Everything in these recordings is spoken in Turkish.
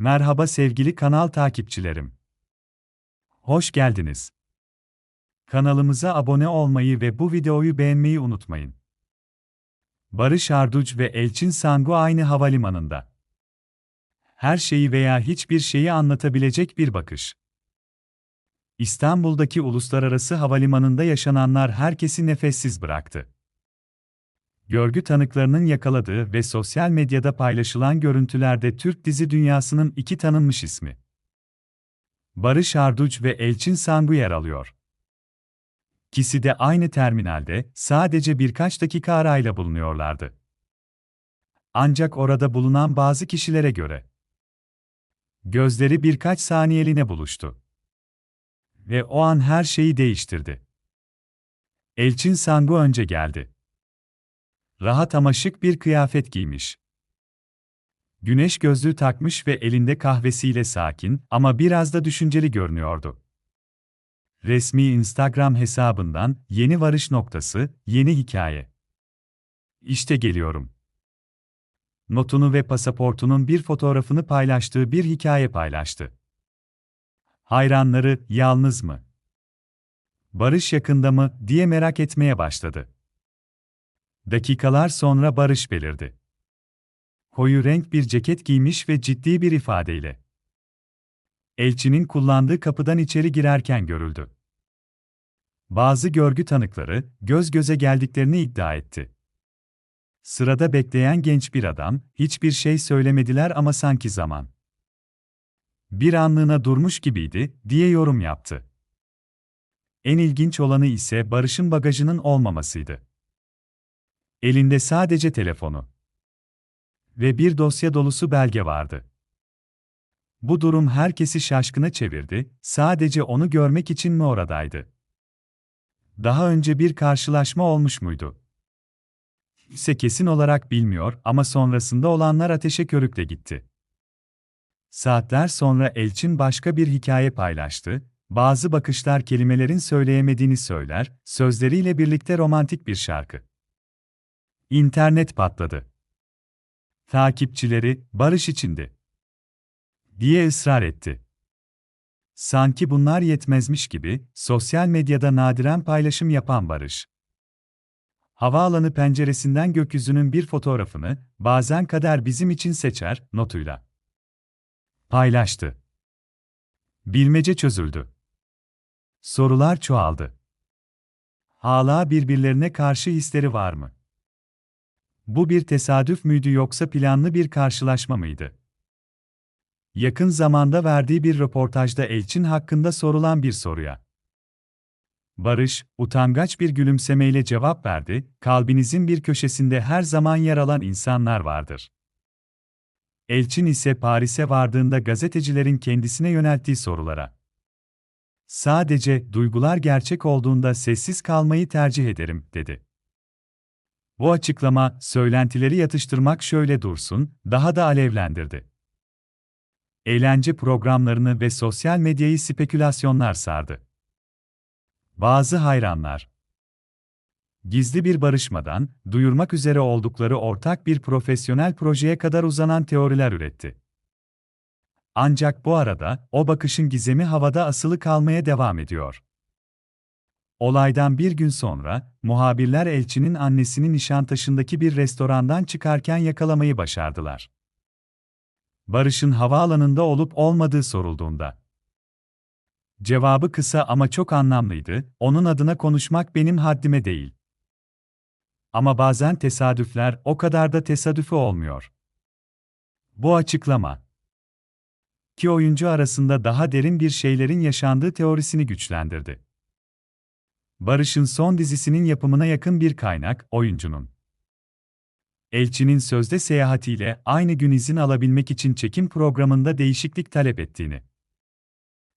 Merhaba sevgili kanal takipçilerim. Hoş geldiniz. Kanalımıza abone olmayı ve bu videoyu beğenmeyi unutmayın. Barış Arduç ve Elçin Sangu aynı havalimanında. Her şeyi veya hiçbir şeyi anlatabilecek bir bakış. İstanbul'daki uluslararası havalimanında yaşananlar herkesi nefessiz bıraktı. Görgü tanıklarının yakaladığı ve sosyal medyada paylaşılan görüntülerde Türk dizi dünyasının iki tanınmış ismi. Barış Arduç ve Elçin Sangu yer alıyor. İkisi de aynı terminalde, sadece birkaç dakika arayla bulunuyorlardı. Ancak orada bulunan bazı kişilere göre gözleri birkaç saniyeliğine buluştu. Ve o an her şeyi değiştirdi. Elçin Sangu önce geldi. Rahat ama şık bir kıyafet giymiş. Güneş gözlüğü takmış ve elinde kahvesiyle sakin ama biraz da düşünceli görünüyordu. Resmi Instagram hesabından yeni varış noktası, yeni hikaye. İşte geliyorum. Notunu ve pasaportunun bir fotoğrafını paylaştığı bir hikaye paylaştı. Hayranları yalnız mı? Barış yakında mı diye merak etmeye başladı. Dakikalar sonra Barış belirdi. Koyu renk bir ceket giymiş ve ciddi bir ifadeyle. Elçinin kullandığı kapıdan içeri girerken görüldü. Bazı görgü tanıkları göz göze geldiklerini iddia etti. Sırada bekleyen genç bir adam, hiçbir şey söylemediler ama sanki zaman. Bir anlığına durmuş gibiydi, diye yorum yaptı. En ilginç olanı ise Barış'ın bagajının olmamasıydı. Elinde sadece telefonu ve bir dosya dolusu belge vardı. Bu durum herkesi şaşkına çevirdi, sadece onu görmek için mi oradaydı? Daha önce bir karşılaşma olmuş muydu? Ise kesin olarak bilmiyor ama sonrasında olanlar ateşe körükle gitti. Saatler sonra Elçin başka bir hikaye paylaştı, bazı bakışlar kelimelerin söyleyemediğini söyler, sözleriyle birlikte romantik bir şarkı. İnternet patladı. Takipçileri, barış içindi. Diye ısrar etti. Sanki bunlar yetmezmiş gibi, sosyal medyada nadiren paylaşım yapan Barış. Havaalanı penceresinden gökyüzünün bir fotoğrafını, bazen kader bizim için seçer, notuyla. Paylaştı. Bilmece çözüldü. Sorular çoğaldı. Hala birbirlerine karşı hisleri var mı? Bu bir tesadüf müydü yoksa planlı bir karşılaşma mıydı? Yakın zamanda verdiği bir röportajda Elçin hakkında sorulan bir soruya. Barış, utangaç bir gülümsemeyle cevap verdi, kalbinizin bir köşesinde her zaman yer alan insanlar vardır. Elçin ise Paris'e vardığında gazetecilerin kendisine yönelttiği sorulara. Sadece duygular gerçek olduğunda sessiz kalmayı tercih ederim, dedi. Bu açıklama, söylentileri yatıştırmak şöyle dursun, daha da alevlendirdi. Eğlence programlarını ve sosyal medyayı spekülasyonlar sardı. Bazı hayranlar, gizli bir barışmadan, duyurmak üzere oldukları ortak bir profesyonel projeye kadar uzanan teoriler üretti. Ancak bu arada, o bakışın gizemi havada asılı kalmaya devam ediyor. Olaydan bir gün sonra, muhabirler elçinin annesini Nişantaşı'ndaki bir restorandan çıkarken yakalamayı başardılar. Barış'ın havaalanında olup olmadığı sorulduğunda. Cevabı kısa ama çok anlamlıydı, onun adına konuşmak benim haddime değil. Ama bazen tesadüfler o kadar da tesadüfi olmuyor. Bu açıklama, ki oyuncu arasında daha derin bir şeylerin yaşandığı teorisini güçlendirdi. Barış'ın son dizisinin yapımına yakın bir kaynak, oyuncunun. Elçinin sözde seyahatiyle aynı gün izin alabilmek için çekim programında değişiklik talep ettiğini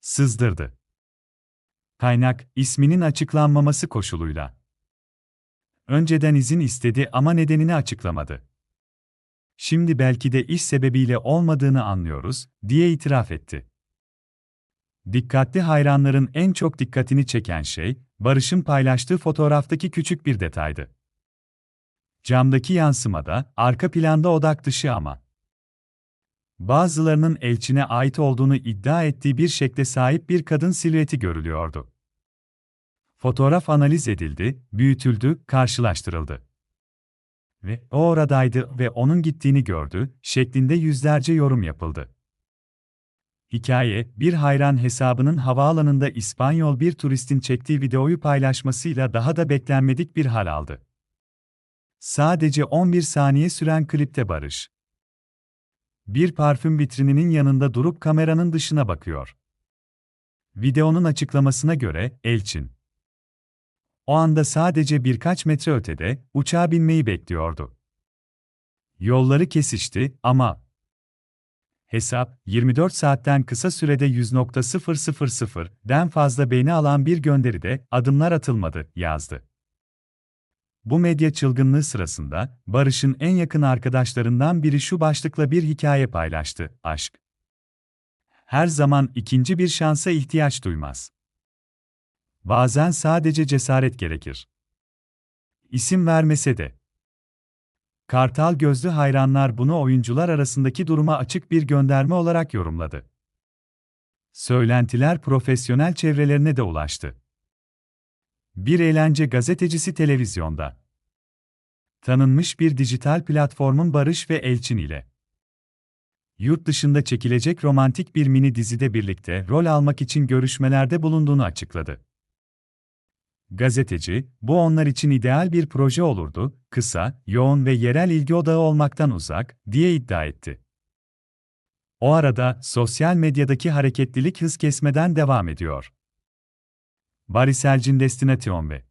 sızdırdı. Kaynak, isminin açıklanmaması koşuluyla. Önceden izin istedi ama nedenini açıklamadı. Şimdi belki de iş sebebiyle olmadığını anlıyoruz, diye itiraf etti. Dikkatli hayranların en çok dikkatini çeken şey, Barış'ın paylaştığı fotoğraftaki küçük bir detaydı. Camdaki yansımada, arka planda odak dışı ama. Bazılarının Elçin'e ait olduğunu iddia ettiği bir şekle sahip bir kadın silüeti görülüyordu. Fotoğraf analiz edildi, büyütüldü, karşılaştırıldı. Ve o oradaydı ve onun gittiğini gördü şeklinde yüzlerce yorum yapıldı. Hikaye, bir hayran hesabının havaalanında İspanyol bir turistin çektiği videoyu paylaşmasıyla daha da beklenmedik bir hal aldı. Sadece 11 saniye süren klipte Barış, bir parfüm vitrininin yanında durup kameranın dışına bakıyor. Videonun açıklamasına göre, Elçin, o anda sadece birkaç metre ötede, uçağa binmeyi bekliyordu. Yolları kesişti ama hesap, 24 saatten kısa sürede 100.000'den fazla beğeni alan bir gönderide adımlar atılmadı, yazdı. Bu medya çılgınlığı sırasında, Barış'ın en yakın arkadaşlarından biri şu başlıkla bir hikaye paylaştı, aşk. Her zaman ikinci bir şansa ihtiyaç duymaz. Bazen sadece cesaret gerekir. İsim vermese de. Kartal gözlü hayranlar bunu oyuncular arasındaki duruma açık bir gönderme olarak yorumladı. Söylentiler profesyonel çevrelerine de ulaştı. Bir eğlence gazetecisi televizyonda. Tanınmış bir dijital platformun Barış ve Elçin ile yurt dışında çekilecek romantik bir mini dizide birlikte rol almak için görüşmelerde bulunduğunu açıkladı. Gazeteci, bu onlar için ideal bir proje olurdu, kısa, yoğun ve yerel ilgi odağı olmaktan uzak, diye iddia etti. O arada, sosyal medyadaki hareketlilik hız kesmeden devam ediyor. Barış Elçin Destination ve